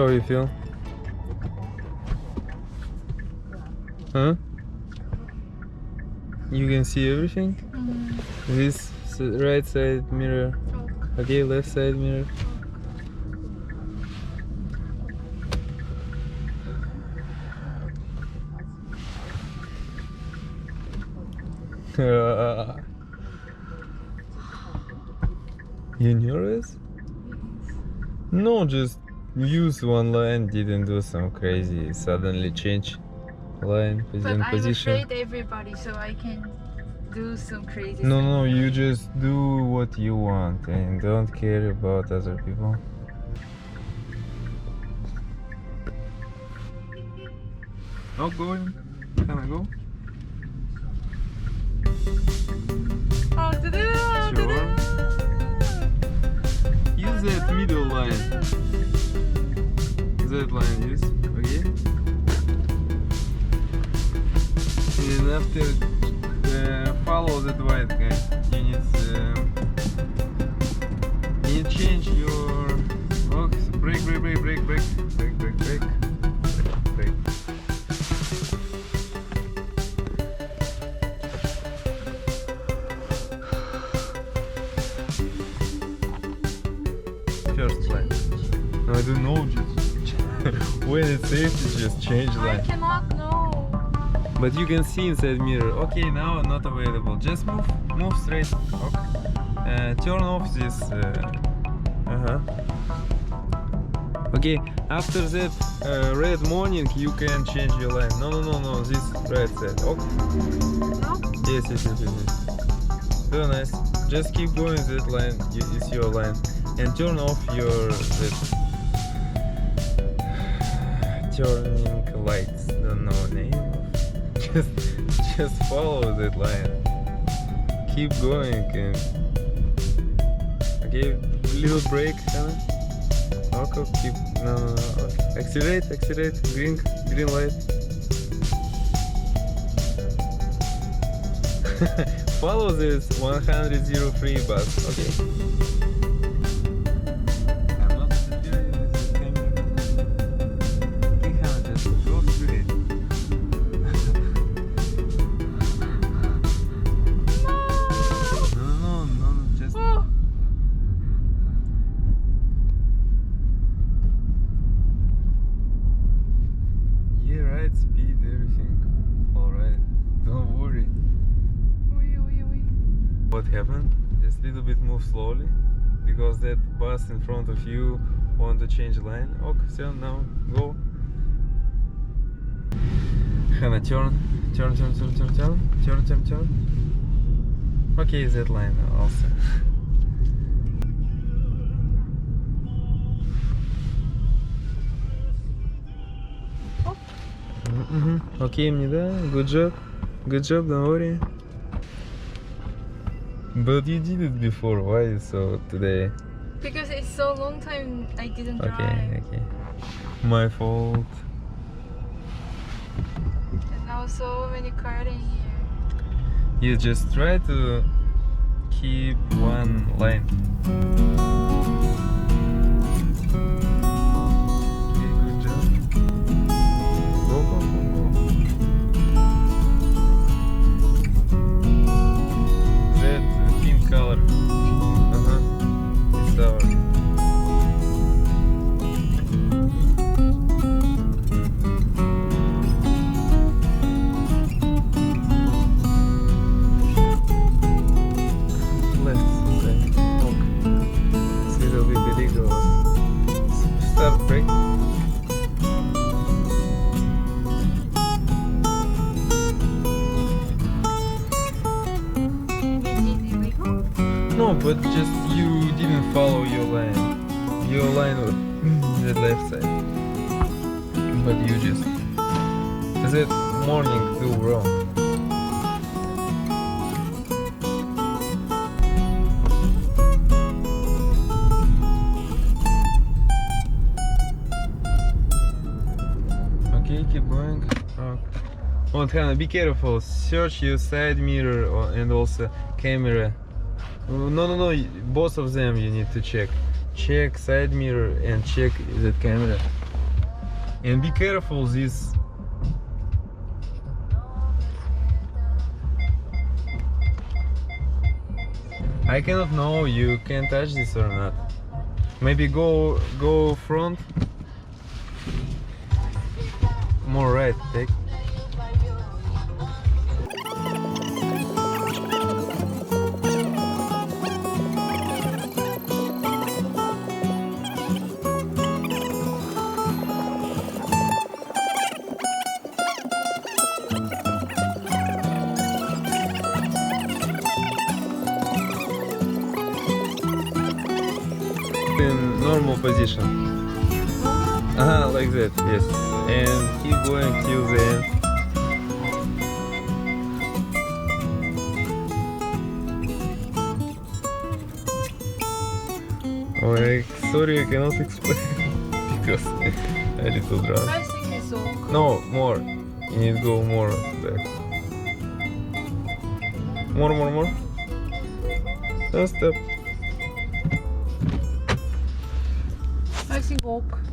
How you feel? Huh? You can see everything? Mm. This right side mirror. Okay, left side mirror. you nervous? No, just use one line, didn't do some crazy, suddenly change line position, But I'm afraid everybody, so I can do some crazy. No, no, you just do what you want and don't care about other people. Not going? Can I go? Oh, do-do, Sure. Use that middle line the headline is, okay? And after uh, follow that white guy, you need, uh, you need change your... Okay, break, break, break, break, break, break, break, break. first language. I don't know just when it's safe, you just change I cannot know. But you can see inside mirror. Okay, now not available. Just move, move straight. Okay. Uh, turn off this. Uh huh. Okay. After that uh, red morning, you can change your line. No, no, no, no. This right side. Okay. No? Yes, yes, yes, yes. yes. Very nice. Just keep going that line. It's your line, and turn off your that turning lights. Don't know name. Just just follow that line. Keep going and okay. Little break. Okay, keep no, no, no. Okay. Accelerate, accelerate. Green, green light. Follow this 103 bus, okay? What happened? Just a little bit move slowly because that bus in front of you want to change line. Okay, so now go. Hannah, turn, turn, turn, turn, turn, turn, turn, turn, turn. Okay, that line also. Oh. Mm-hmm. Okay, мне да, good job, good job, don't worry. But you did it before, why so today? Because it's so long time I didn't drive. Okay, okay. My fault. And now so many cars in here. You just try to keep one line. But just you didn't follow your line. Your line was the left side. But you just that morning do wrong. Okay, keep going. Uh, oh. Hannah, be careful. Search your side mirror and also camera. No, no, no. Both of them you need to check. Check side mirror and check the camera. And be careful this I cannot know you can touch this or not. Maybe go go front. More right, take. In normal position. Uh-huh, like that, yes. And keep going till the end. Like, sorry, I cannot explain because a little drunk. I think it's okay. No, more. You need to go more back. More, more, more. No, stop. mais em golpe.